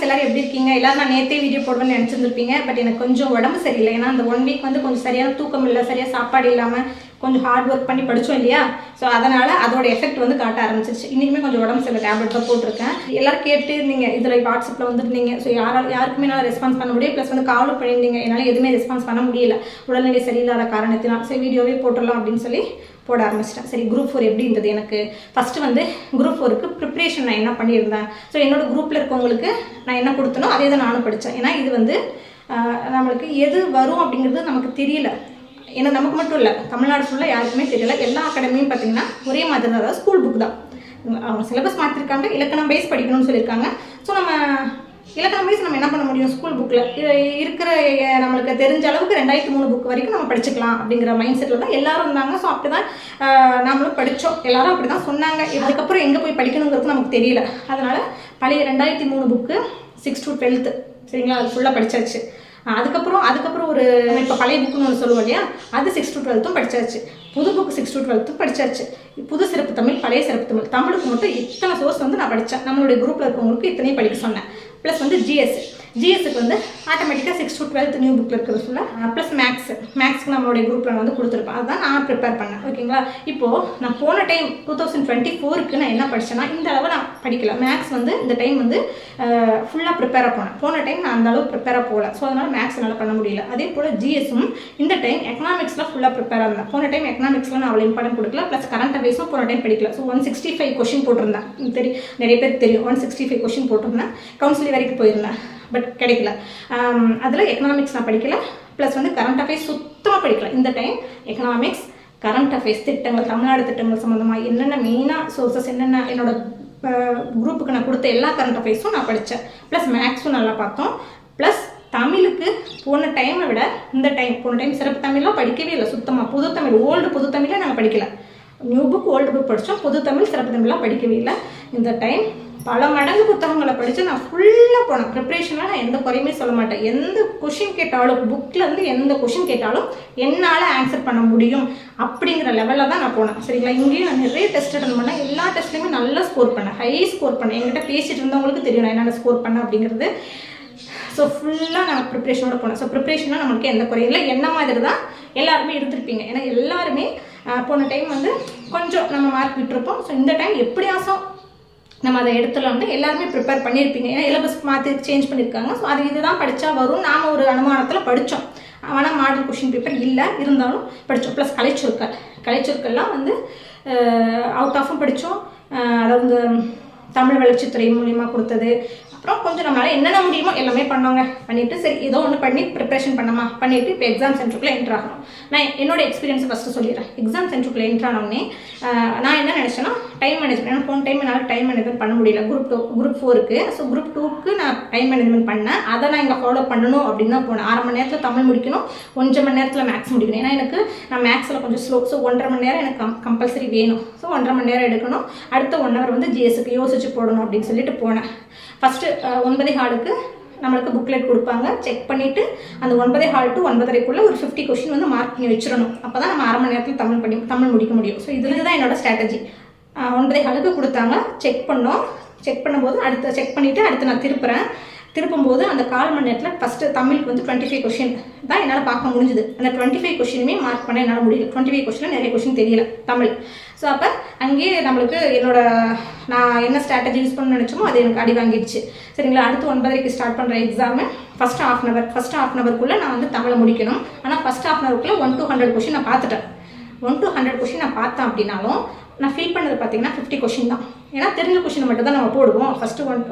Friends எல்லாரும் எப்படி இருக்கீங்க? எல்லாரும் நான் நேற்றே வீடியோ போடுவேன்னு நினச்சிருந்துருப்பீங்க. பட் எனக்கு கொஞ்சம் உடம்பு சரியில்லை. ஏன்னா அந்த ஒன் வீக் வந்து கொஞ்சம் சரியான தூக்கம் இல்லை சரியாக சாப்பாடு இல்லாமல் கொஞ்சம் ஹார்ட் ஒர்க் பண்ணி படித்தோம் இல்லையா? ஸோ அதனால் அதோட எஃபெக்ட் வந்து காட்ட ஆரம்பிச்சிருச்சு. இன்றைக்குமே கொஞ்சம் உடம்பு சில டேப்லெட் தான் போட்டிருக்கேன். எல்லாரும் கேட்டு இருந்தீங்க இதில் வாட்ஸ்அப்பில் வந்துருந்தீங்க. ஸோ யாரால் யாருக்குமே என்னால் ரெஸ்பான்ஸ் பண்ண முடியும் ப்ளஸ் வந்து காலும் பண்ணியிருந்தீங்க என்னால் எதுவுமே ரெஸ்பான்ஸ் பண்ண முடியல. உடல்நிலை சரியில்லாத காரணத்தினால். சரி வீடியோவே போட்டுடலாம் அப்படின்னு சொல்லி போட ஆரம்பிச்சிட்டேன். சரி குரூப் ஃபோர் எப்படின்றது எனக்கு ஃபஸ்ட்டு வந்து குரூப் ஃபோருக்கு ப்ரிப்ரேஷன் நான் என்ன பண்ணியிருந்தேன்? ஸோ என்னோட குரூப்பில் இருக்கவங்களுக்கு நான் என்ன கொடுத்தனோ அதே தான் நானும் படித்தேன் ஏன்னா இது வந்து நம்மளுக்கு எது வரும் அப்படிங்கிறது நமக்கு தெரியல. ஏன்னா நமக்கு மட்டும் இல்லை தமிழ்நாடு ஃபுல்லாக யாருக்குமே தெரியல. எல்லா அகாடமியும் பார்த்தீங்கன்னா ஒரே மாதிரி தான் அதாவது ஸ்கூல் புக் தான். அவங்க சிலபஸ் மாற்றிருக்காங்க இலக்கணம் பேஸ் படிக்கணும்னு சொல்லியிருக்காங்க. ஸோ நம்ம இலக்கணம் பேஸ் நம்ம என்ன பண்ண முடியும்? ஸ்கூல் புக்கில் இருக்கிற நம்மளுக்கு தெரிஞ்ச அளவுக்கு ரெண்டாயிரத்தி மூணு புக் வரைக்கும் நம்ம படிச்சுக்கலாம் அப்படிங்கிற மைண்ட் செட்டில் தான் எல்லாரும் இருந்தாங்க. ஸோ அப்படி தான் நம்மளும் படித்தோம் எல்லாரும் அப்படி தான் சொன்னாங்க. இதுக்கப்புறம் எங்கே போய் படிக்கணுங்கிறது நமக்கு தெரியல. அதனால் பழைய ரெண்டாயிரத்தி மூணு புக்கு சிக்ஸ் டு டுவெல்த்து சரிங்களா? அது ஃபுல்லாக படித்தாச்சு அதுக்கப்புறம் அதுக்கப்புறம் ஒரு இப்போ பழைய புக்குன்னு ஒன்று சொல்லுவோம் இல்லையா? அது சிக்ஸ் டு டுவெல்த்தும் படிச்சாச்சு. புது புக் சிக்ஸ் டு டுவெல்த்தும் படிச்சாச்சு. புது சிறப்பு தமிழ் பழைய சிறப்பு தமிழ். தமிழுக்கு மட்டும் இத்தனை சோர்ஸ் வந்து நான் படித்தேன் நம்மளுடைய குரூப்பில் இருக்கவங்களுக்கு இத்தனையும் படிக்க சொன்னேன். ப்ளஸ் வந்து ஜிஎஸ்டி ஜிஎஸ்க்கு வந்து ஆட்டோமேட்டிக்காக சிக்ஸ் டு டுவெல்த் நியூ புக்கில் இருக்கிறது ஃபுல்லாக ப்ளஸ் மேக்ஸ் மேக்ஸ்க்கு நம்மளுடைய குரூப்பில் வந்து கொடுத்துருப்பேன். அதுதான் நான் ப்ரிப்பேர் பண்ணேன். ஓகேங்களா இப்போது நான் போன டைம் டூ தௌசண்ட் டுவெண்ட்டி ஃபோருக்கு நான் என்ன படித்தேன்னா இந்த அளவு நான் படிக்கல. மேக்ஸ் வந்து இந்த டைம் வந்து ஃபுல்லாக ப்ரிப்பேராக போனேன். போன டைம் நான் அந்த அளவு ப்ரிப்பேராக போகல. ஸோ அதனால் மேக்ஸ் என்னால் பண்ண முடியல. அதே போல் ஜிஎஸும் இந்த டைம் எக்கனாமிக்ஸில் ஃபுல்லாக ப்ரிப்பேராக இருந்தேன். போன டைம் எக்கனாமிக்ஸில் நான் அவ்வளோ இம்பார்ட்டன் கொடுக்கல. ப்ளஸ் கரண்ட் அஃபேர்ஸும் போன டைம் படிக்கல. So one sixty five question போட்டிருந்தேன். தெரியும் நிறைய பேர் தெரியும். ஒன் சிக்ஸ்டி ஃபைவ் கொஷின் போட்டிருந்தேன். கவுன்சிலிங் வரைக்கும் போயிருந்தேன். பட் கிடைக்கல. அதில் எக்கனாமிக்ஸ் நான் படிக்கல. ப்ளஸ் வந்து கரண்ட் அஃபேர்ஸ் சுத்தமாக படிக்கல. இந்த டைம் எக்கனாமிக்ஸ் கரண்ட் அஃபேர்ஸ் திட்டங்கள் தமிழ்நாடு திட்டங்கள் சம்மந்தமாக என்னென்ன மெயினாக சோர்சஸ் என்னென்ன என்னோட குரூப்புக்கு நான் கொடுத்த எல்லா கரண்ட் அஃபேர்ஸும் நான் படித்தேன் ப்ளஸ் மேக்ஸும் நல்லா பார்த்தோம். ப்ளஸ் தமிழுக்கு போன டைமை விட இந்த டைம் போன டைம் சிறப்பு தமிழ்லாம் படிக்கவே இல்லை. சுத்தமாக புது தமிழ் ஓல்டு புது தமிழே நாங்கள் படிக்கல. நியூ புக் ஓல்டு புக் படித்தோம் புது தமிழ் சிறப்பு தமிழ்லாம் படிக்கவே இல்லை. இந்த டைம் பல மடங்கு புத்தகங்களை படித்து நான் ஃபுல்லாக போனேன். ப்ரிப்ரேஷனாக நான் எந்த குறையுமே சொல்ல மாட்டேன். எந்த கொஷின் கேட்டாலும் புக்கில் இருந்து எந்த கொஷின் கேட்டாலும் என்னால் ஆன்சர் பண்ண முடியும் அப்படிங்கிற லெவலில் தான் நான் போனேன். சரிங்களா? இங்கேயும் நான் நிறைய டெஸ்ட் அட்டன் பண்ணேன். எல்லா டெஸ்ட்லையுமே நல்லா ஸ்கோர் பண்ணேன். ஹை ஸ்கோர் பண்ணேன். என்கிட்ட பேசிட்டு இருந்தவங்களுக்கு தெரியும் நான் என்னென்ன ஸ்கோர் பண்ணேன் அப்படிங்கிறது. ஸோ ஃபுல்லாக நான் ப்ரிப்ரேஷனோட போனேன். ஸோ ப்ரிப்ரேஷனாக நம்மளுக்கு எந்த குறையும் இல்லை. என்ன மாதிரி தான் எல்லாருமே இருந்திருப்பீங்க. ஏன்னா எல்லாருமே போன டைம் வந்து கொஞ்சம் நம்ம மார்க் விட்டுருப்போம். ஸோ இந்த டைம் எப்படியாசம் நம்ம அதை இடத்துல வந்து எல்லாருமே ப்ரிப்பேர் பண்ணியிருப்பீங்க. ஏன்னா சிலபஸ் மாற்றி சேஞ்ச் பண்ணியிருக்காங்க. ஸோ அது இதுதான் படித்தா வரும். நாம் ஒரு அனுமானத்தில் படித்தோம் ஆனால் மாடல் கொஷின் பேப்பர் இல்லை. இருந்தாலும் படித்தோம் ப்ளஸ் கலைச்சொற்கள் கலைச்சொற்கள்லாம் வந்து அவுட் ஆஃபும் படித்தோம் அதாவது தமிழ் வளர்ச்சித்துறை மூலியமாக கொடுத்தது. அப்புறம் கொஞ்சம் நம்மளால் என்னென்ன முடியுமோ எல்லாமே பண்ணோங்க. பண்ணிவிட்டு சரி ஏதோ ஒன்று பண்ணி ப்ரிப்பரேஷன் பண்ணமா? பண்ணிட்டு இப்போ எக்ஸாம் சென்டருக்குள்ளே என்ட்ரு ஆகணும். நான் என்னோடய எக்ஸ்பீரியன்ஸ் ஃபஸ்ட்டு சொல்லிடுறேன். எக்ஸாம் சென்டருக்குள்ளே என்ட்ரு ஆனோடனே நான் என்ன நினச்சேன்னா டைம் மேனேஜ்மெண்ட் ஏன்னா போன டைம் என்னால் டைம் மேனேஜ்மெண்ட் பண்ண முடியல. குரூப் டூ குரூப் ஃபோருக்கு ஸோ குரூப் டூக்கு நான் டைம் மேனேஜ்மெண்ட் பண்ணேன். அதை நான் இங்கே ஃபாலோ பண்ணணும் அப்படின்னு தான் போனேன். அரை மணி நேரத்தில் தமிழ் முடிக்கணும். ஒன்றரை மணி நேரத்தில் மேக்ஸ் முடிக்கணும். ஏன்னா எனக்கு நான் மேக்ஸில் கொஞ்சம் ஸ்லோ ஸோ ஒன்றரை மணி நேரம் எனக்கு கம் கம்பல்சரி வேணும். ஸோ ஒன்றரை மணி நேரம் எடுக்கணும். அடுத்த ஒன் ஹவர் வந்து ஜிஎஸ்க்கு யோசிச்சு போடணும் அப்படின்னு சொல்லிட்டு போனேன். ஃபஸ்ட்டு ஒன்பதே ஹாலுக்கு நம்மளுக்கு புக்லெட் கொடுப்பாங்க. செக் பண்ணிவிட்டு அந்த ஒன்பதே ஹால் டு ஒன்பதரைக்குள்ளே ஒரு ஃபிஃப்டி கொஷின் வந்து மார்க் பண்ணி வச்சிடணும். அப்போ தான் நம்ம அரை மணி நேரத்தில் தமிழ் பண்ணி தமிழ் முடிக்க முடியும். ஸோ இதுலேருந்து தான் என்னோட ஸ்ட்ராட்டஜி ஒன்றரை அளவுக்கு கொடுத்தாங்க. செக் பண்ணோம். செக் பண்ணும்போது அடுத்து செக் பண்ணிவிட்டு அடுத்து நான் திருப்புறேன். திருப்பும்போது அந்த கால் மணி நேரத்தில் ஃபஸ்ட்டு தமிழுக்கு வந்து டுவெண்ட்டி ஃபைவ் கொஷின் தான் என்னால் பார்க்க முடிஞ்சுது. அந்த டுவெண்ட்டி ஃபைவ் கொஷினுமே மார்க் பண்ண என்னால் முடியல. டுவெண்ட்டி ஃபைவ் கொஷினில் நிறைய கொஷின் தெரியல தமிழ். ஸோ அப்போ அங்கேயே நம்மளுக்கு என்னோட நான் என்ன ஸ்ட்ராட்டஜி யூஸ் பண்ண நினச்சோமோ அது எனக்கு அடி வாங்கிடுச்சு. சரிங்களா? அடுத்து ஒன்பதரைக்கு ஸ்டார்ட் பண்ணுற exam first half an hour first half an ஹவருக்குள்ளே நான் வந்து தமிழை முடிக்கணும். ஆனால் ஃபஸ்ட் ஹாஃப் அன் ஹவருக்குள்ளே ஒன் டூ ஹண்ட்ரட் கொஷின் நான் பார்த்துட்டேன். ஒன் டூ ஹண்ட்ரட் கொஷின் நான் பார்த்தேன் அப்படின்னாலும் நான் ஃபில் பண்ணது பார்த்தீங்கன்னா ஃபிஃப்டி கொஷின் தான். ஏன்னா தெரிஞ்ச கொஷின் மட்டும் தான் நம்ம போடுவோம். ஃபஸ்ட்டு ஒன்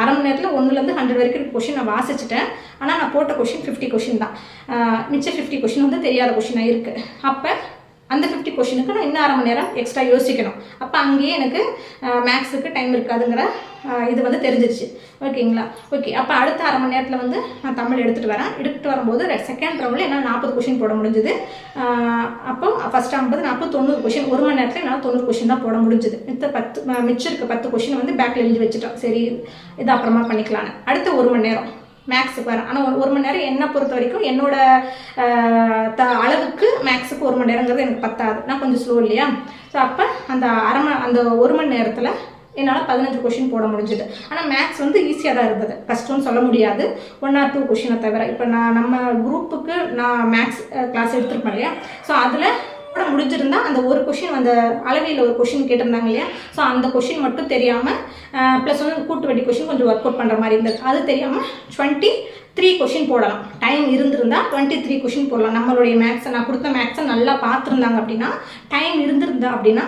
அரை மணி நேரத்தில் ஒன்றுலேருந்து ஹண்ட்ரட் வரைக்கும் கொஷின் நான் வாசிச்சிட்டேன். ஆனால் நான் போட்ட கொஷின் ஃபிஃப்டி கொஷின் தான். மிச்சம் ஃபிஃப்டி கொஷின் வந்து தெரியாத கொஷினாக இருக்குது அப்போ அந்த ஃபிஃப்டி கொஷினுக்கு நான் இன்னும் அரை மணி நேரம் எக்ஸ்ட்ரா யோசிக்கணும். அப்போ அங்கேயே எனக்கு மேக்ஸுக்கு டைம் இருக்காதுங்கிற இது வந்து தெரிஞ்சிருச்சு. ஓகேங்களா? ஓகே அப்போ அடுத்த அரை மணி நேரத்தில் வந்து நான் தமிழ் எடுத்துகிட்டு வரேன். எடுத்துகிட்டு வரும்போது செகண்ட் ரவுண்டில் என்னால் நாற்பது கொஷின் போட முடிஞ்சுது. அப்போ ஃபஸ்ட் ஐம்பது நாற்பது தொண்ணூறு கொஷின் ஒரு மணி நேரத்தில் என்னால் தொண்ணூறு கொஷின் தான் போட முடிஞ்சுது. மித்த பத்து மிச்சம் இருக்க பத்து கொஷின் வந்து பேக்கில் எழுதி வச்சுட்டோம். சரி இது அப்புறமா பண்ணிக்கலான்னு அடுத்த ஒரு மணி நேரம். மேக்ஸுக்கு வரேன் ஆனால் ஒரு மணி நேரம் என்னை பொறுத்த வரைக்கும் என்னோட த அளவுக்கு மேக்ஸுக்கு ஒரு மணி நேரங்கிறது எனக்கு பத்தாது. நான் கொஞ்சம் ஸ்லோ இல்லையா? ஸோ அப்போ அந்த அரை மணி அந்த ஒரு மணி நேரத்தில் என்னால் பதினஞ்சு கொஷின் போட முடிஞ்சுது. ஆனால் மேக்ஸ் வந்து ஈஸியாக தான் இருந்தது. கஷ்டம்னு சொல்ல முடியாது. ஒன் ஆர் டூ கொஷினை தவிர. இப்போ நான் நம்ம குரூப்புக்கு நான் மேக்ஸ் கிளாஸ் எடுத்திருப்பேன் இல்லையா? ஸோ அதில் போட முடிஞ்சிருந்தா அந்த ஒரு கொஷின் அந்த அளவையில் ஒரு கொஷின் கேட்டிருந்தாங்க இல்லையா? ஸோ அந்த கொஷின் மட்டும் தெரியாமல் ப்ளஸ் வந்து கூட்டு வட்டி கொஷின் கொஞ்சம் ஒர்க் அவுட் பண்ணுற மாதிரி இருந்தது. அது தெரியாமல் டுவெண்ட்டி த்ரீ கொஷின் போடலாம். டைம் இருந்திருந்தால் டுவெண்ட்டி த்ரீ கொஷின் போடலாம். நம்மளுடைய மேக்ஸை நான் கொடுத்த மேக்ஸை நல்லா பார்த்துருந்தாங்க அப்படின்னா டைம் இருந்திருந்தா அப்படின்னா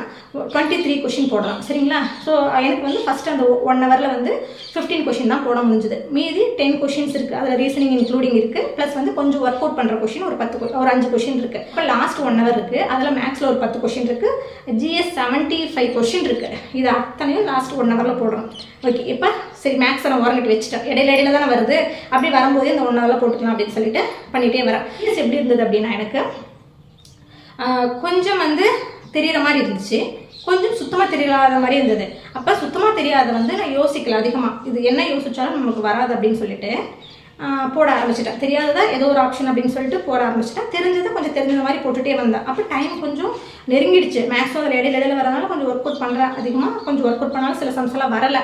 டுவெண்ட்டி த்ரீ கொஷின் போடலாம். சரிங்களா? ஸோ எனக்கு வந்து ஃபஸ்ட் அந்த ஒன் ஹவரில் வந்து ஃபிஃப்டீன் கொஷின் தான் போட முடிஞ்சுது. மீதி டென் கொஷின்ஸ் இருக்குது அதில் ரீசனிங் இன்க்ளூடிங் இருக்குது ப்ளஸ் வந்து கொஞ்சம் ஒர்க் அவுட் பண்ணுற கொஷின் ஒரு பத்து ஒரு அஞ்சு கொஷின் இருக்குது இப்போ லாஸ்ட் ஒன் ஹவர் இருக்குது அதில் மேக்ஸில் ஒரு பத்து கொஷின் இருக்குது ஜிஎஸ் செவன்ட்டி ஃபைவ் கொஷின் இருக்குது இது அத்தனையும் லாஸ்ட் ஒன் ஹவரில் போடுறோம். ஓகே இப்போ சரி மேக்ஸை நான் ஓரங்கட்டு வச்சுட்டேன். இடையில இடையில தானே வருது. அப்படி வரும்போது இந்த ஒன் போட்டுக்கலாம் அப்படின்னு சொல்லிட்டு பண்ணிகிட்டே வரேன். ஃபீஸ் எப்படி இருந்தது அப்படின்னா எனக்கு கொஞ்சம் வந்து தெரிகிற மாதிரி இருந்துச்சு. கொஞ்சம் சுத்தமாக தெரியாத மாதிரி இருந்தது. அப்போ சுத்தமாக தெரியாத வந்து நான் யோசிக்கல அதிகமாக இது என்ன யோசிச்சாலும் நமக்கு வராது அப்படின்னு சொல்லிட்டு போட ஆரம்பிச்சிட்டேன். தெரியாததா ஏதோ ஒரு ஆப்ஷன் அப்படின்னு சொல்லிட்டு போட ஆரம்பிச்சிட்டேன். தெரிஞ்சதை கொஞ்சம் தெரிஞ்ச மாதிரி போட்டுகிட்டே வந்தேன். அப்போ டைம் கொஞ்சம் நெருங்கிடுச்சு. மேக்ஸும் அதில் இடையில இடையில வரனால கொஞ்சம் ஒர்க் அவுட் பண்ணுறேன் அதிகமாக கொஞ்சம் ஒர்க் அவுட் பண்ணாலும் சில சம்ஸ்லாம் வரலை.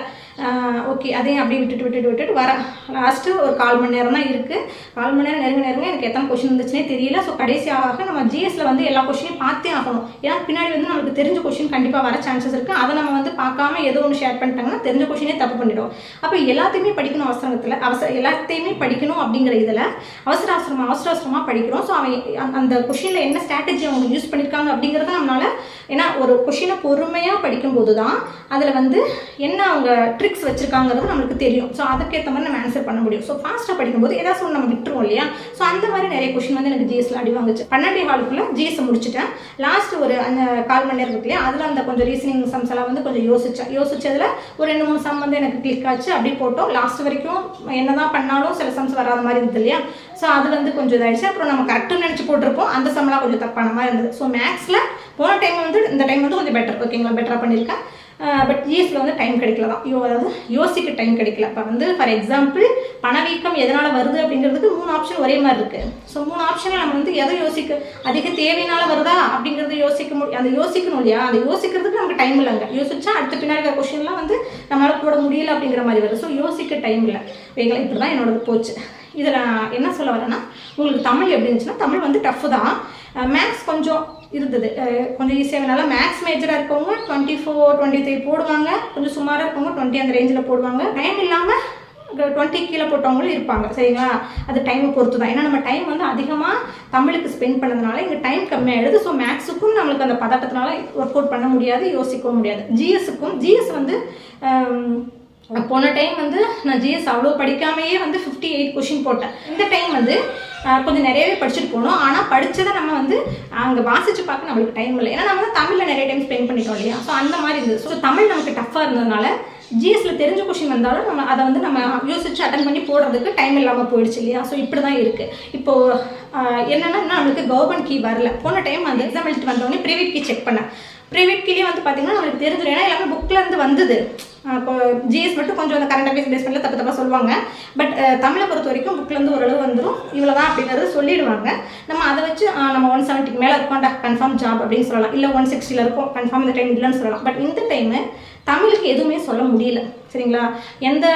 ஓகே அதையும் அப்படியே விட்டுட்டு விட்டுட்டு விட்டுட்டு வர. லாஸ்ட்டு ஒரு கால் மணி நேரம் தான் இருக்குது கால் மணி நேரம் நெருங்க நெருங்க எனக்கு எத்தனை கொஷின் இருந்துச்சுன்னே தெரியல. ஸோ கடைசியாக நம்ம ஜிஎஸ்ல வந்து எல்லா கொஷினையும் பார்த்தே ஆகணும். ஏன்னா பின்னாடி வந்து நமக்கு தெரிஞ்ச கொஷின் கண்டிப்பாக வர சான்சஸ் இருக்குது அதை நம்ம வந்து பார்க்காம ஏதோ ஒன்று ஷேர் பண்ணிட்டாங்கன்னா தெரிஞ்ச கொஷினே தப்பு பண்ணிடும் அப்போ எல்லாத்தையுமே படிக்கணும் அவசரத்தில். அவசர எல்லாத்தையுமே படிக்கணும் அப்படிங்கிற இதில் அவசர அவசரமாக அவசர அவசரமாக படிக்கிறோம். ஸோ அவன் அந்த- கொஷினில் என்ன ஸ்ட்ராட்டஜி அவங்க யூஸ் பண்ணியிருக்காங்க அப்படிங்கிறத நம்மளால் ஏன்னா ஒரு கொஷினை பொறுமையாக படிக்கும்போது தான் அதில் வந்து என்ன அவங்க ட்ரிக்ஸ் வச்சிருக்காங்கிறது நம்மளுக்கு தெரியும். ஸோ அதுக்கேற்ற மாதிரி நம்ம ஆன்சர் பண்ண முடியும். ஸோ ஃபாஸ்ட்டாக படிக்கும்போது ஏதாச்சும் ஒன்று நம்ம விட்டுருவோம் இல்லையா? ஸோ அந்த மாதிரி நிறைய கொஷின் வந்து எனக்கு ஜிஎஸ்ல அடி வாங்குச்சு. பன்னெண்டே காலுக்குள்ளே ஜிஎஸ் முடிச்சுட்டேன். லாஸ்ட் ஒரு அந்த கால் மணி நேரம் இருக்கு இல்லையா? அதில் அந்த கொஞ்சம் ரீசனிங் சம்ஸ் எல்லாம் வந்து கொஞ்சம் யோசிச்சேன். யோசிச்சதுல ஒரு ரெண்டு மூணு சம் வந்து எனக்கு கிளிக் ஆச்சு. அப்படி போட்டோம். லாஸ்ட் வரைக்கும் என்ன தான் பண்ணாலும் சில சம்ஸ் வராத மாதிரி இருந்தது இல்லையா? ஸோ அது வந்து கொஞ்சம் இதாயிடுச்சு. அப்புறம் நம்ம கரெக்டாக நினச்சி போட்டிருப்போம். அந்த சம்லாம் கொஞ்சம் தப்பான மாதிரி இருந்தது. ஸோ மேக்ஸில் போன டைம் வந்து இந்த டைம் வந்து கொஞ்சம் பெட்டர் ஓகேங்களா பெட்டராக பண்ணியிருக்கேன். பட் ஜிஎஸ்ல வந்து டைம் கிடைக்கல தான் யோ அதாவது யோசிக்க டைம் கிடைக்கல. இப்போ வந்து ஃபார் எக்ஸாம்பிள் பணவீக்கம் எதனால் வருது அப்படிங்கிறதுக்கு மூணு ஆப்ஷன் ஒரே மாதிரி இருக்குது ஸோ மூணு ஆப்ஷனில் நம்ம வந்து எதை யோசிக்க அதிக தேவையினால வருதா அப்படிங்கிறது யோசிக்க முடியும் அதை யோசிக்கணும் இல்லையா? அதை யோசிக்கிறதுக்கு நமக்கு டைம் இல்லைங்க. யோசிச்சா அடுத்த பின்னாடி இருக்கிற கொஷின்லாம் வந்து நம்மளால் போட முடியல அப்படிங்கிற மாதிரி வருது. ஸோ யோசிக்க டைம் இல்லை. எங்களை இப்படி தான் என்னோடது போச்சு. இதில் நான் என்ன சொல்ல வரேன்னா உங்களுக்கு தமிழ் எப்படி இருந்துச்சுன்னா தமிழ் வந்து டஃப் தான். மேக்ஸ் கொஞ்சம் இருந்தது. கொஞ்சம் ஈஸியாக வேணாலும் மேக்ஸ் மேஜராக இருக்கவங்க டுவெண்ட்டி ஃபோர் டுவெண்ட்டி த்ரீ போடுவாங்க. கொஞ்சம் சுமாராக இருக்கவங்க டுவெண்ட்டி அந்த ரேஞ்சில் போடுவாங்க. டைம் இல்லாமல் டுவெண்ட்டி கீழே போட்டவங்களும் இருப்பாங்க. சரிங்களா? அது டைமை பொறுத்து தான். ஏன்னா நம்ம டைம் வந்து அதிகமாக தமிழுக்கு ஸ்பெண்ட் பண்ணதுனால இங்கே டைம் கம்மியாகிடுது ஸோ மேக்ஸுக்கும் நம்மளுக்கு அந்த பதட்டத்தினால ஒர்க் அவுட் பண்ண முடியாது யோசிக்கவும் முடியாது. ஜிஎஸ்ஸுக்கும் ஜிஎஸ் வந்து போன டைம் வந்து நான் ஜிஎஸ் அவ்வளோ படிக்காமையே வந்து ஃபிஃப்டி எயிட் கொஷின் போட்டேன். இந்த டைம் வந்து கொஞ்சம் நிறையவே படிச்சுட்டு போனோம். ஆனால் படித்ததை நம்ம வந்து அங்கே வாசித்து பார்க்க நம்மளுக்கு டைம் இல்லை. ஏன்னா நம்ம வந்து தமிழில் நிறைய டைம் ஸ்பெண்ட் பண்ணிட்டோம் இல்லையா? ஸோ அந்த மாதிரி இருந்தது. ஸோ தமிழ் நமக்கு டஃப்பாக இருந்ததுனால ஜிஎஸ்சில் தெரிஞ்ச கொஷின் வந்தாலும் நம்ம அதை வந்து நம்ம யோசிச்சு அட்டன் பண்ணி போடுறதுக்கு டைம் இல்லாமல் போயிடுச்சு இல்லையா? ஸோ இப்படி தான் இருக்குது இப்போது என்னென்னா இன்னும் நம்மளுக்கு கவர்மெண்ட் கீ வரல. போன டைம் அந்த எக்ஸாம் எழுதிட்டு வந்தோடனே ப்ரைவேட் கீ செக் பண்ணேன். ப்ரைவேட் கீழே வந்து பார்த்தீங்கன்னா நம்மளுக்கு தெரிஞ்சிடும். ஏன்னா எல்லாமே புக்கில் இருந்து வந்தது. இப்போ ஜிஎஸ் மட்டும் கொஞ்சம் அந்த கரண்ட் அஃபேர்ஸ் பேஸ் பண்ணல தப்பு தப்பாக சொல்லுவாங்க. பட் தமிழை பொறுத்த வரைக்கும் புக்லேருந்து ஓரளவு வந்துடும் இவ்வளோ தான் அப்படிங்கிறது சொல்லிடுவாங்க. நம்ம அதை வச்சு நம்ம ஒன் செவன்ட்டிக்கு மேலே இருக்கோம்டா கன்ஃபார்ம் ஜாப் அப்படின்னு சொல்லலாம். இல்லை ஒன் சிக்ஸ்டியில் இருக்கும் கன்ஃபார்ம் இந்த டைம் இல்லைன்னு சொல்லலாம். பட் இந்த டைமு தமிழுக்கு எதுவுமே சொல்ல முடியல. சரிங்களா? எந்த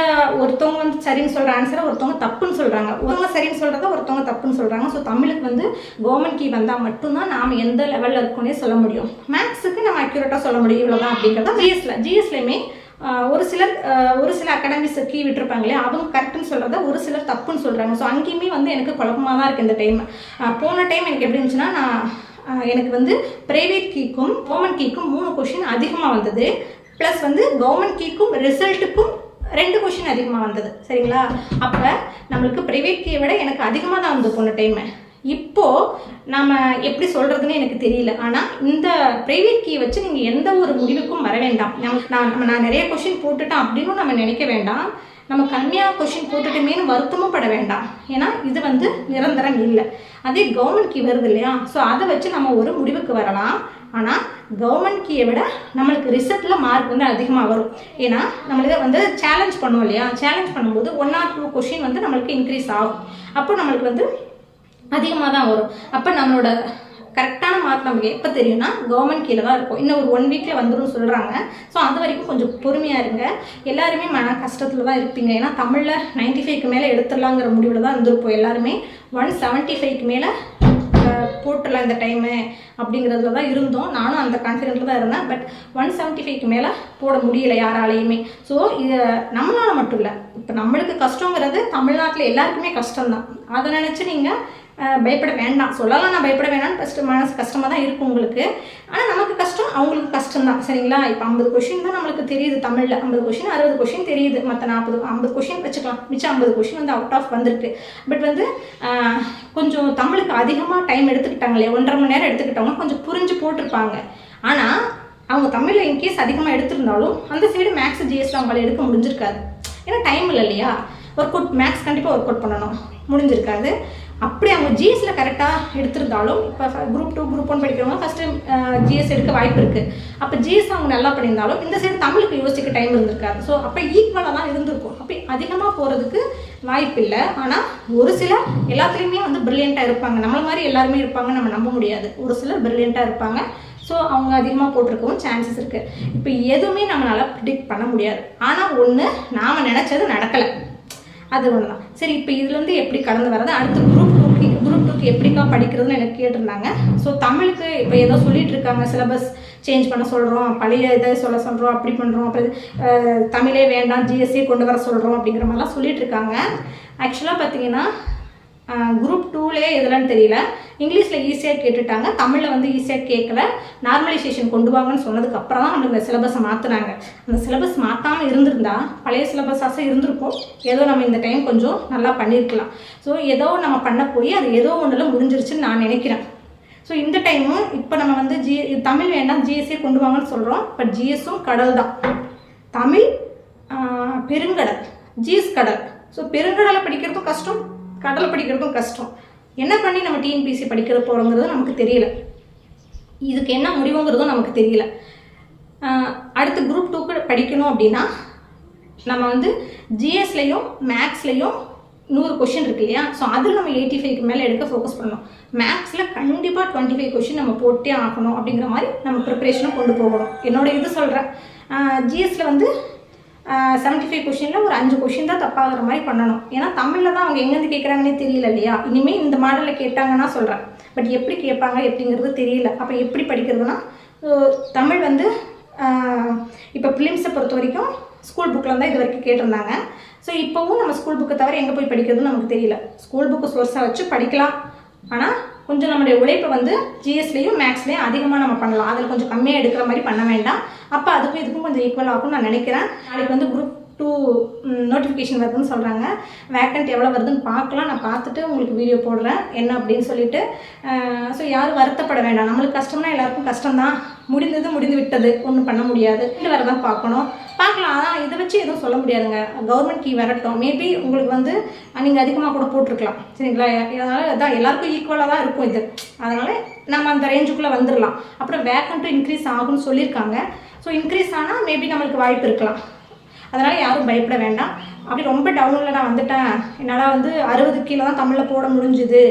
ஒருத்தவங்க வந்து சரின்னு சொல்கிற ஆன்சரை ஒருத்தவங்க தப்புன்னு சொல்கிறாங்க ஒருத்தவங்க சரின்னு சொல்கிறத ஒருத்தவங்க தப்புன்னு சொல்கிறாங்க ஸோ தமிழுக்கு வந்து கவர்மெண்ட் கீ வந்தால் மட்டும்தான் நாம் எந்த லெவலில் இருக்கோன்னே சொல்ல முடியும். மேக்ஸுக்கு நம்ம அக்யூரேட்டாக சொல்ல முடியும். இவ்வளோ தான் அப்படிங்கிறத ஜிஎஸ்ல ஜிஎஸ்லையுமே ஒரு சிலர் ஒரு சில அகாடமிஸ் கீ விட்டுருப்பாங்களே அவங்க கரெக்டுன்னு சொல்கிறத ஒரு சிலர் தப்புன்னு சொல்கிறாங்க ஸோ அங்கேயுமே வந்து எனக்கு குழப்பமாக தான் இருக்குது இந்த டைம் போன டைம் எனக்கு எப்படி இருந்துச்சுன்னா நான் எனக்கு வந்து ப்ரைவேட் கீக்கும் கவர்மெண்ட் கீக்கும் மூணு கொஷின் அதிகமாக வந்தது. ப்ளஸ் வந்து கவர்மெண்ட் கீக்கும் ரிசல்ட்டுக்கும் ரெண்டு கொஷின் அதிகமாக வந்தது. சரிங்களா? அப்போ நம்மளுக்கு ப்ரைவேட் கீயை விட எனக்கு அதிகமாக தான் வந்தது போன டைமு இப்போ நம்ம எப்படி சொல்றதுன்னு எனக்கு தெரியல. ஆனால் இந்த ப்ரைவேட் கீ வச்சு நீங்கள் எந்த ஒரு முடிவுக்கும் வர வேண்டாம். நமக்கு நான் நம்ம நான் நிறைய கொஷின் போட்டுட்டேன் அப்படின்னு நம்ம நினைக்க வேண்டாம். நம்ம கம்மியாக கொஷின் போட்டுட்டுமேனு வருத்தமும் பட வேண்டாம். ஏன்னா இது வந்து நிரந்தரம் இல்லை. அதே கவர்மெண்ட் கீ வருது இல்லையா? ஸோ அதை வச்சு நம்ம ஒரு முடிவுக்கு வரலாம். ஆனால் கவர்மெண்ட் கீயை விட நம்மளுக்கு ரிசல்ட்டில் மார்க் வந்து அதிகமாக வரும். ஏன்னா நம்மளுக்கு வந்து சேலஞ்ச் பண்ணுவோம் இல்லையா? சேலஞ்ச் பண்ணும்போது ஒன் ஆர் டூ கொஷின் வந்து நம்மளுக்கு இன்க்ரீஸ் ஆகும். அப்போ நம்மளுக்கு வந்து அதிகமாக தான் வரும். அப்போ நம்மளோட கரெக்டான மார்க் நமக்கு எப்போ தெரியும்னா கவர்மெண்ட் கீழே தான் இருக்கும். இன்னும் ஒரு ஒன் வீக்கில் வந்துடும் சொல்கிறாங்க ஸோ அது வரைக்கும் கொஞ்சம் பொறுமையாக இருங்க. எல்லாருமே மன கஷ்டத்தில் தான் இருப்பீங்க. ஏன்னா தமிழில் நைன்ட்டி ஃபைவ்க்கு மேலே எடுத்துடலாங்கிற முடிவில் தான் இருந்திருப்போம். எல்லாருமே ஒன் செவன்ட்டி ஃபைவ்க்கு மேலே போட்டுடலாம் இந்த டைமு அப்படிங்கிறதுல தான் இருந்தோம். நானும் அந்த கான்ஃபிடென்ட்டில் தான் இருந்தேன். பட் ஒன் செவன்ட்டி ஃபைவ்க்கு மேலே போட முடியல யாராலையுமே. ஸோ இது நம்மளால் மட்டும் இல்லை. இப்போ நம்மளுக்கு கஷ்டங்கிறது தமிழ்நாட்டில் எல்லாருக்குமே கஷ்டம்தான். அதை நினச்சி நீங்கள் பயப்பட வேண்டாம். சொல்லலாம் நான் பயப்பட வேணாம்னு ஃபஸ்ட்டு மனசு கஷ்டமாக தான் இருக்கும் உங்களுக்கு. ஆனால் நமக்கு கஷ்டம் அவங்களுக்கு கஷ்டம் தான் சரிங்களா? இப்போ ஐம்பது கொஷின் தான் நம்மளுக்கு தெரியுது தமிழில். ஐம்பது கொஷின் அறுபது கொஷின் தெரியுது. மற்ற நாற்பது ஐம்பது கொஷின் வச்சுக்கலாம். மிச்சம் ஐம்பது கொஷின் வந்து அவுட் ஆஃப் வந்திருக்கு. பட் வந்து கொஞ்சம் தமிழுக்கு அதிகமாக டைம் எடுத்துக்கிட்டாங்களே ஒன்றரை மணி நேரம் எடுத்துக்கிட்டவங்க கொஞ்சம் புரிஞ்சு போட்டிருப்பாங்க. ஆனால் அவங்க தமிழில் இன்கேஸ் அதிகமாக எடுத்திருந்தாலும் அந்த சைடு மேக்ஸ் ஜிஎஸ்டி அவங்களால எடுக்க முடிஞ்சிருக்காது. ஏன்னா டைம் இல்லை இல்லையா? ஒர்க் அவுட் மேக்ஸ் கண்டிப்பாக ஒர்க் அவுட் பண்ணணும். முடிஞ்சிருக்காது. அப்படி அவங்க ஜிஎஸ்சில் கரெக்டாக எடுத்திருந்தாலும் இப்போ குரூப் டூ குரூப் ஒன் படிக்கிறவங்க ஃபஸ்ட்டு ஜிஎஸ் எடுக்க வாய்ப்பு இருக்குது அப்போ ஜிஎஸ் அவங்க நல்லா பண்ணியிருந்தாலும் இந்த சைடு தமிழுக்கு யோசிக்க டைம் இருந்திருக்காது. ஸோ அப்போ ஈக்குவலாக தான் இருந்திருக்கும். அப்போ அதிகமாக போகிறதுக்கு வாய்ப்பு இல்லை. ஆனால் ஒரு சிலர் எல்லாத்துலேயுமே வந்து ப்ரில்லியண்ட்டாக இருப்பாங்க. நம்மள மாதிரி எல்லாருமே இருப்பாங்க. நம்ம நம்ப முடியாது. ஒரு சிலர் ப்ரில்லியண்ட்டாக இருப்பாங்க. ஸோ அவங்க அதிகமாக போட்டிருக்கவும் சான்சஸ் இருக்குது இப்போ எதுவுமே நம்மளால் ப்ரிடிக்ட் பண்ண முடியாது. ஆனால் ஒன்று நாம் நினச்சது நடக்கலை. அது ஒன்று தான். சரி இப்போ இதுலேருந்து எப்படி கடந்து வர்றது? அடுத்து குரூப் டூக்கு குரூப் டூக்கு எப்படிக்கா படிக்கிறதுன்னு எனக்கு கேட்டிருந்தாங்க. ஸோ தமிழுக்கு இப்போ ஏதோ சொல்லிட்டு இருக்காங்க சிலபஸ் சேஞ்ச் பண்ண சொல்கிறோம் பழைய இதை சொல்ல சொல்கிறோம் அப்படி பண்ணுறோம் அப்புறம் தமிழே வேண்டாம் ஜிஎஸ்சி கொண்டு வர சொல்கிறோம் அப்படிங்கிற மாதிரிலாம் சொல்லிட்டு இருக்காங்க ஆக்சுவலாக பார்த்தீங்கன்னா குரூப் டூலே எதுலன்னு தெரியல. இங்கிலீஷில் ஈஸியாக கேட்டுட்டாங்க. தமிழில் வந்து ஈஸியாக கேட்கல நார்மலைசேஷன் கொண்டு வாங்கன்னு சொன்னதுக்கு அப்புறம் தான் நம்மளுக்கு இந்த சிலபஸை மாற்றினாங்க அந்த சிலபஸ் மாற்றாமல் இருந்திருந்தா பழைய சிலபஸாக இருந்திருக்கும். ஏதோ நம்ம இந்த டைம் கொஞ்சம் நல்லா பண்ணியிருக்கலாம் ஸோ ஏதோ நம்ம பண்ண போய் அது ஏதோ ஒன்றில் முடிஞ்சிருச்சுன்னு நான் நினைக்கிறேன். ஸோ இந்த டைமும் இப்போ நம்ம வந்து ஜி தமிழ் வேண்டாம் ஜிஎஸ்சியை கொண்டு வாங்கன்னு சொல்கிறோம் பட் ஜிஎஸும் கடல் தான் தமிழ் பெருங்கடல். ஜிஎஸ் கடல். ஸோ பெருங்கடலை படிக்கிறதும் கஷ்டம். கடலை படிக்கிறதும் கஷ்டம். என்ன பண்ணி நம்ம டிஎன்பிசி படிக்கிற போகிறோங்கிறது நமக்கு தெரியல. இதுக்கு என்ன முடிவுங்கிறதும் நமக்கு தெரியல. அடுத்து குரூப் டூக்கு படிக்கணும் அப்படின்னா நம்ம வந்து ஜிஎஸ்லேயும் மேக்ஸ்லையும் நூறு கொஷின் இருக்கு இல்லையா? ஸோ அதில் நம்ம எயிட்டி ஃபைவ்க்கு மேலே எடுக்க ஃபோக்கஸ் பண்ணணும். மேக்ஸில் கண்டிப்பாக டுவெண்ட்டி ஃபைவ் கொஷின் நம்ம போட்டே ஆகணும் அப்படிங்கிற மாதிரி நம்ம ப்ரிப்பரேஷனும் கொண்டு போகணும். என்னோட இது சொல்கிறேன் ஜிஎஸ்சில் வந்து செவன்ட்டி ஃபைவ் கொஷினில் ஒரு அஞ்சு கொஷின் தான் தப்பாகிற மாதிரி பண்ணணும். ஏன்னா தமிழில் தான் அவங்க எங்கேருந்து கேட்குறாங்கன்னே தெரியல இல்லையா? இனிமேல் இந்த மாடலில் கேட்டாங்கன்னா சொல்கிறேன் பட் எப்படி கேட்பாங்க எப்படிங்கிறது தெரியல. அப்போ எப்படி படிக்கிறதுனா தமிழ் வந்து இப்போ ஃபிலிம்ஸை பொறுத்த வரைக்கும் ஸ்கூல் புக்கில் தான் இது வரைக்கும் கேட்டிருந்தாங்க. ஸோ இப்போவும் நம்ம ஸ்கூல் புக்கை தவிர எங்கே போய் படிக்கிறதுன்னு நமக்கு தெரியல. ஸ்கூல் புக்கு சோர்ஸாக வச்சு படிக்கலாம். ஆனால் கொஞ்சம் நம்மளுடைய உழைப்பை வந்து ஜிஎஸ்லேயும் மேக்ஸ்லேயும் அதிகமாக நம்ம பண்ணலாம். அதில் கொஞ்சம் கம்மியாக எடுக்கிற மாதிரி பண்ண வேண்டாம். அப்போ அதுக்கும் இதுக்கும் கொஞ்சம் ஈக்குவல் ஆகும்னு நான் நினைக்கிறேன். நாளைக்கு வந்து குரூப் டூ நோட்டிஃபிகேஷன் வருதுன்னு சொல்கிறாங்க வேக்கண்ட் எவ்வளோ வருதுன்னு பார்க்கலாம். நான் பார்த்துட்டு உங்களுக்கு வீடியோ போடுறேன். என்ன அப்படின்னு சொல்லிட்டு ஸோ யாரும் வருத்தப்பட வேண்டாம். நம்மளுக்கு கஷ்டம்னா எல்லாருக்கும் கஷ்டம்தான். முடிந்தது முடிந்து விட்டது. ஒன்றும் பண்ண முடியாது. இது வேறு தான் பார்க்கணும். பார்க்கலாம். ஆனால் இதை வச்சு எதுவும் சொல்ல முடியாதுங்க. கவர்மெண்ட் கீ வரட்டும். மேபி உங்களுக்கு வந்து நீங்கள் அதிகமாக கூட போட்டிருக்கலாம். சரிங்களா? அதனால் அதான் எல்லாருக்கும் ஈக்குவலாக தான் இருக்கும் இது. அதனால் நம்ம அந்த ரேஞ்சுக்குள்ளே வந்துடலாம் அப்புறம் வேக்கண்ட்டும் இன்க்ரீஸ் ஆகும்னு சொல்லியிருக்காங்க. ஸோ இன்க்ரீஸ் ஆனால் மேபி நம்மளுக்கு வாய்ப்பு இருக்கலாம். அதனால் யாரும் பயப்பட வேண்டாம். அப்படி ரொம்ப டவுனில் நான் வந்துட்டேன். என்னால் வந்து அறுபது கீழே தான் தமிழில் போட முடிஞ்சுது.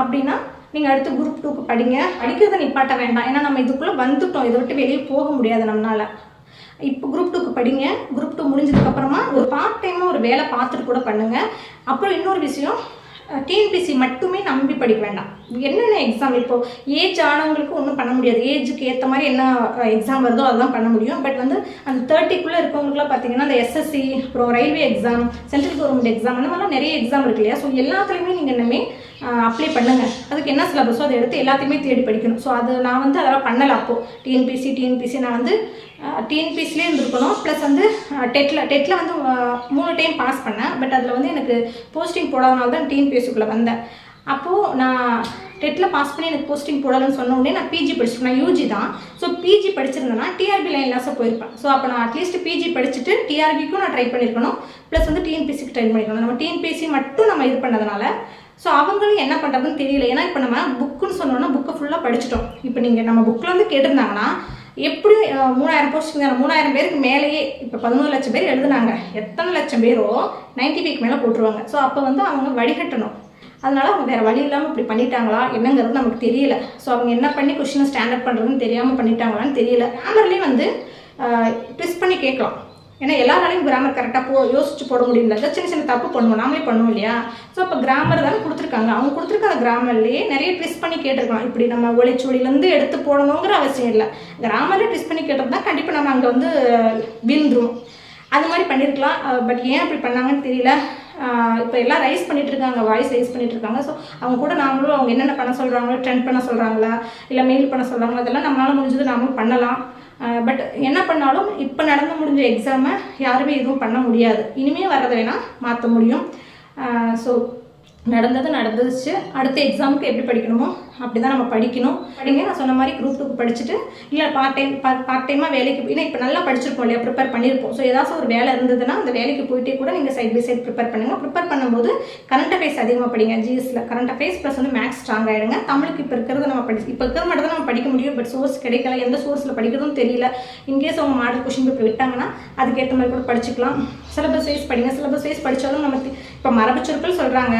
அப்படின்னா நீங்கள் அடுத்து குரூப் டூக்கு படிங்க. படிக்கிறத நிப்பாட்ட வேண்டாம். ஏன்னா நம்ம இதுக்குள்ளே வந்துட்டோம். இதை விட்டு வெளியே போக முடியாது நம்மளால். இப்போ குரூப் டூக்கு படிங்க. குரூப் டூ முடிஞ்சதுக்கப்புறமா ஒரு பார்ட் டைமாக ஒரு வேலை பார்த்துட்டு கூட பண்ணுங்கள் அப்புறம் இன்னொரு விஷயம் டிஎன்பிசி மட்டுமே நம்பி படிக்க வேண்டாம். என்னென்ன எக்ஸாம் இப்போ ஏஜ் ஆனவங்களுக்கு ஒன்றும் பண்ண முடியாது. ஏஜுக்கு ஏற்ற மாதிரி என்ன எக்ஸாம் வருதோ அதெல்லாம் பண்ண முடியும். பட் வந்து அந்த தேர்ட்டிக்குள்ளே இருக்கவங்களுக்குலாம் பார்த்தீங்கன்னா அந்த எஸ்எஸ்சி அப்புறம் railway exam central government exam அந்த மாதிரிலாம் நிறைய எக்ஸாம் இருக்கு இல்லையா? ஸோ எல்லாத்துலேயுமே நீங்கள் என்னமே அப்ளை பண்ணுங்க. அதுக்கு என்ன சிலபஸோ அதை எடுத்து எல்லாத்தையுமே தேடி படிக்கணும். ஸோ அது நான் வந்து அதெல்லாம் பண்ணலை அப்போது டிஎன்பிசி டிஎன்பிசி நான் வந்து டிஎன்பிசிலே இருந்திருக்கணும். ப்ளஸ் வந்து டெட்டில் டெட்டில் வந்து மூணு டைம் பாஸ் பண்ணேன். பட் அதில் வந்து எனக்கு போஸ்டிங் போடாதனால தான் டிஎன்பிஎஸ்சிக்குள்ளே வந்தேன். அப்போது நான் டெட்டில் பாஸ் பண்ணி எனக்கு போஸ்டிங் போடலன்னு சொன்ன உடனே நான் பிஜி படிச்சிருக்கேன் நான் யூஜி தான். ஸோ பிஜி படிச்சிருந்தேன்னா டிஆர்பி லைன்லாஸாக போயிருப்பேன் ஸோ அப்போ நான் அட்லீஸ்ட் பிஜி படிச்சுட்டு டிஆர்பிக்கும் நான் ட்ரை பண்ணியிருக்கணும் ப்ளஸ் வந்து டிஎன்பிசிக்கு ட்ரை பண்ணியிருக்கணும் நம்ம டிஎன்பிசி மட்டும் நம்ம இது பண்ணதுனால ஸோ அவங்களும் என்ன பண்ணுறதுன்னு தெரியல. ஏன்னா இப்போ நம்ம புக்குன்னு சொன்னோன்னா புக்கை ஃபுல்லாக படிச்சிட்டோம். இப்போ நீங்கள் நம்ம புக்கில் வந்து கேட்டிருந்தாங்கன்னா எப்படி மூணாயிரம் போஸ்டிங் தானே மூணாயிரம் பேருக்கு மேலேயே இப்போ பதினோரு லட்சம் பேர் எழுதுனாங்க. எத்தனை லட்சம் பேரோ நைன்டி பேக்கு மேலே போட்டுருவாங்க. ஸோ அப்போ வந்து அவங்க வடிகட்டணும். அதனால் அவங்க வேறு வழி இல்லாமல் இப்படி பண்ணிட்டாங்களா? என்னங்கிறது நமக்கு தெரியல. ஸோ அவங்க என்ன பண்ணி கொஷினை ஸ்டாண்டர்ட் பண்ணுறதுன்னு தெரியாமல் பண்ணிட்டாங்களான்னு தெரியல. கிராமர்லேயும் வந்து ட்விஸ்ட் பண்ணி கேட்கலாம். ஏன்னா எல்லாராலையும் கிராமர் கரெக்டாக போ யோசிச்சு போட முடியல. சின்ன சின்ன தப்பு பண்ணுவோம். நாமளே பண்ணுவோம் இல்லையா? ஸோ அப்போ கிராமர் தானே கொடுத்துருக்காங்க. அவங்க கொடுத்துருக்க அந்த கிராமர்லேயே நிறைய ட்விஸ்ட் பண்ணி கேட்டிருக்கலாம். இப்படி நம்ம ஒளிச்சொலிலேருந்து எடுத்து போடணுங்கிற அவசியம் இல்லை. கிராமர்லேயே ட்விஸ்ட் பண்ணி கேட்டிருந்தா கண்டிப்பாக நம்ம அங்கே வந்து விழுந்துரும் அது மாதிரி பண்ணியிருக்கலாம் பட் ஏன் அப்படி பண்ணாங்கன்னு தெரியல. இப்போ எல்லாம் ரைஸ் பண்ணிட்டு இருக்காங்க. வாய்ஸ் ரைஸ் பண்ணிட்டு இருக்காங்க. ஸோ அவங்க கூட நாமளும் அவங்க என்னென்ன பண்ண சொல்கிறாங்களோ ட்ரெண்ட் பண்ண சொல்கிறாங்களா இல்லை மெயில் பண்ண சொல்கிறாங்களா அதெல்லாம் நம்மளால முடிஞ்சது நாமளும் பண்ணலாம். பட் என்ன பண்ணாலும் இப்போ நடந்து முடிஞ்ச எக்ஸாமை யாருமே எதுவும் பண்ண முடியாது. இனிமேல் வர்றதை வேணால் மாற்ற முடியும். ஸோ நடந்தது நடந்துச்சு அடுத்த எக்ஸாமுக்கு எப்படி படிக்கணுமோ அப்படி தான் நம்ம படிக்கணும். படிங்க நான் சொன்ன மாதிரி குரூப் டூக்கு படிச்சுட்டு இல்லை பார்ட் டைம் பார்ட் டைமாக வேலைக்கு ஏன்னா இப்போ நல்லா படிச்சிருப்போம் இல்லையா ப்ரிப்பேர் பண்ணியிருப்போம் ஸோ ஏதாச்சும் ஒரு வேலை இருந்ததுன்னா அந்த வேலைக்கு போயிட்டே கூட நீங்கள் சைட் பை சைட் ப்ரிப்பேர் பண்ணுங்கள் ப்ரிப்பேர் பண்ணும்போது கரண்ட் அஃபேர்ஸ் அதிகமாக படிங்க. ஜிஎஸ்ல கரண்ட் அஃபேர்ஸ் ப்ளஸ் வந்து மேக்ஸ் ஸ்ட்ராங் ஆகிடுங்க தமிழுக்கு இப்போ இருக்கிறத நம்ம படி இப்போ இருக்கிற மட்டும் தான் நம்ம படிக்க முடியும். பட் சோர்ஸ் கிடைக்கல. எந்த சோர்ஸில் படிக்கிறதும் தெரியல. இன்கேஸ் அவங்க மாடல் கொஷின் பேப்பர் விட்டாங்கன்னா அதுக்கேற்ற மாதிரி கூட படிச்சுக்கலாம். சிலபஸ் வைஸ் படிங்க. சிலபஸ் வைஸ் படித்தாலும் நமக்கு இப்போ மரபுச்சொற்கள் சொல்கிறாங்க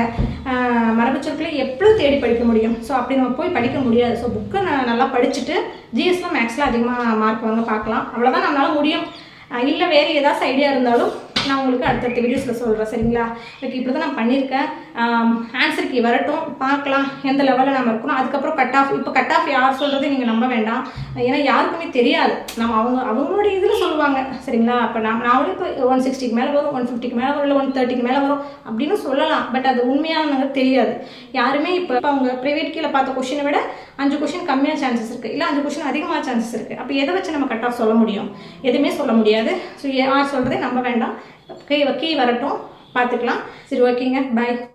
மரபு சொற்களை எப்படி தேடி படிக்க முடியும்? ஸோ அப்படி நம்ம போய் படிக்க முடியாது. ஸோ புக்கை நான் நல்லா படிச்சுட்டு ஜிஎஸ்லாம் மேக்ஸில் அதிகமாக மார்க் வாங்க பார்க்கலாம். அவ்வளோதான் நம்மளால முடியும். இல்லை வேறு ஏதாச்சும் ஐடியா இருந்தாலும் நான் உங்களுக்கு அடுத்தடுத்த வீடியோஸில் சொல்கிறேன் சரிங்களா? எனக்கு இப்படி தான் நான் பண்ணியிருக்கேன். ஆன்சர் கீ வரட்டும். பார்க்கலாம் எந்த லெவலில் நம்ம இருக்கணும். அதுக்கப்புறம் கட் ஆஃப் இப்போ கட் ஆஃப் யார் சொல்கிறது நீங்கள் நம்ப வேண்டாம். ஏன்னா யாருக்குமே தெரியாது. நம்ம அவங்க அவங்களுடைய இதில் சொல்லுவாங்க சரிங்களா? அப்போ நான் நான் இப்போ ஒன் சிக்ஸ்டிக்கு மேலே வரும் ஒன் ஃபிஃப்டிக்கு மேலே வரும் இல்லை ஒன் தேர்ட்டிக்கு மேலே வரும் அப்படின்னு சொல்லலாம். பட் அது உண்மையானவங்க தெரியாது. யாருமே இப்போ இப்போ அவங்க ப்ரைவேட் கீழே பார்த்த கொஷினை விட அஞ்சு கொஷின் கம்மியாக சான்சஸ் இருக்குது இல்லை அஞ்சு கொஷின் அதிகமாக சான்சஸ் இருக்குது அப்போ எதை வச்சு நம்ம கட் ஆஃப் சொல்ல முடியும்? எதுவுமே சொல்ல முடியாது. ஸோ யார் சொல்கிறதே நம்ப வேண்டாம். கீ கீ வரட்டும். பார்த்துக்கலாம். சரி ஓகேங்க பாய்